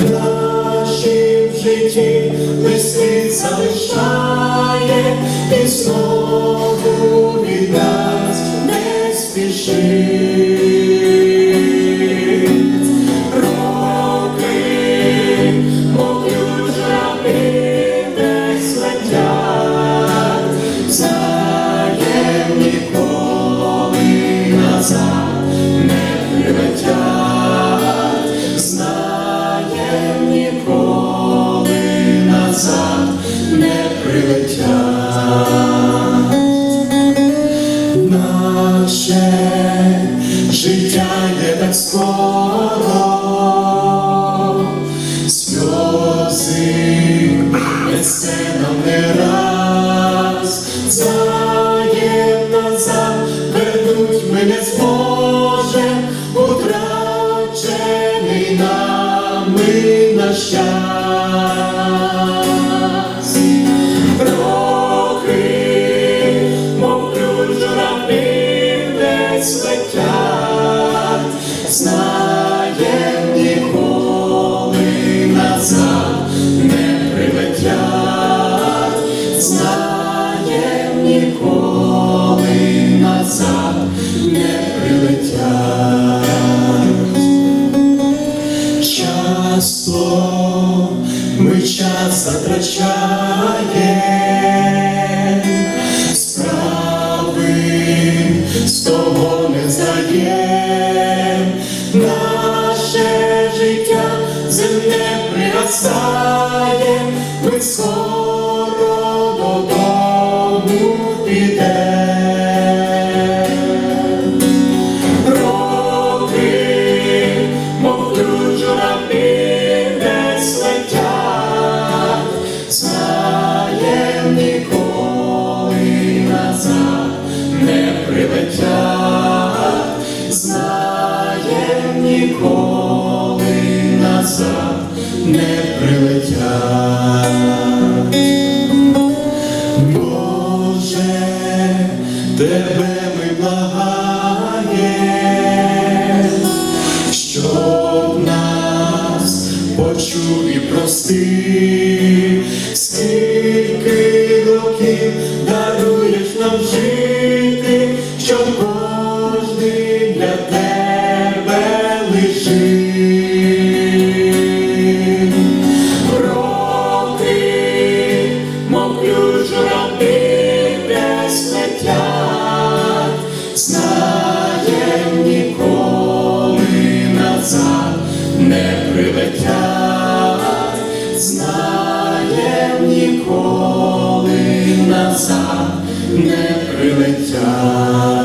в нашім житті листи залишає і знову від нас не спішить. Так сльози назад не прилетять. Часто ми час затрачаємо, справи з того не здаєм, наше життя земне пригасає, ми ніколи назад не прилетять. Боже, тебе ми благаєм, не прилетять, знаєм ніколи назад не прилетять.